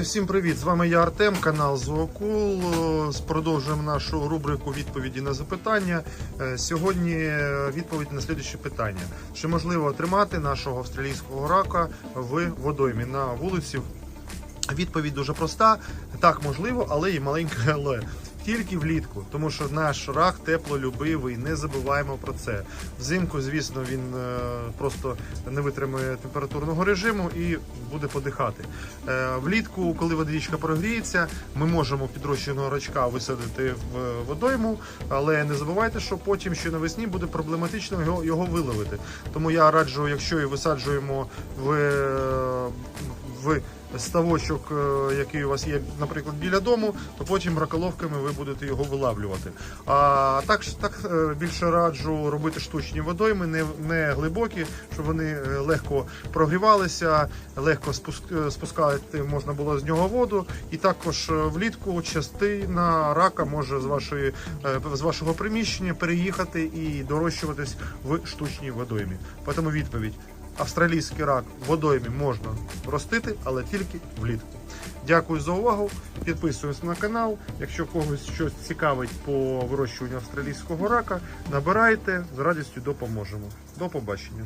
Усім привіт! З вами я Артем, канал Зоокул. Продовжуємо нашу рубрику відповіді на запитання. Е, Сьогодні е, відповідь на слідуюче питання: чи можливо тримати нашого австралійського рака в водоймі на вулиці? Відповідь дуже проста. Так, можливо, але і маленьке але. Тільки влітку, тому що наш рак теплолюбивий, не забуваємо про це. Взимку, звісно, він е, просто не витримує температурного режиму і буде подихати. Е, влітку, коли водичка прогріється, ми можемо підрощеного рачка висадити в водойму, але не забувайте, що потім ще навесні буде проблематично його, його виловити. Тому я раджу, якщо і висаджуємо е, в ставочок, е, який у вас є, наприклад, біля дому, то потім раколовками ви будете його вилавлювати. А так, так е, більше раджу робити штучні водойми, не, не глибокі, щоб вони е, легко прогрівалися, легко спуск- спускати можна було з нього воду. І також влітку частина рака може з, вашої, з вашого приміщення переїхати і дорощуватись в штучній водоймі. Тому відповідь. Австралійський рак в водоймі можна ростити, але тільки влітку. Дякую за увагу. Підписуюсь на канал. Якщо когось щось цікавить по вирощуванню австралійського рака, набирайте з радістю допоможемо. До побачення.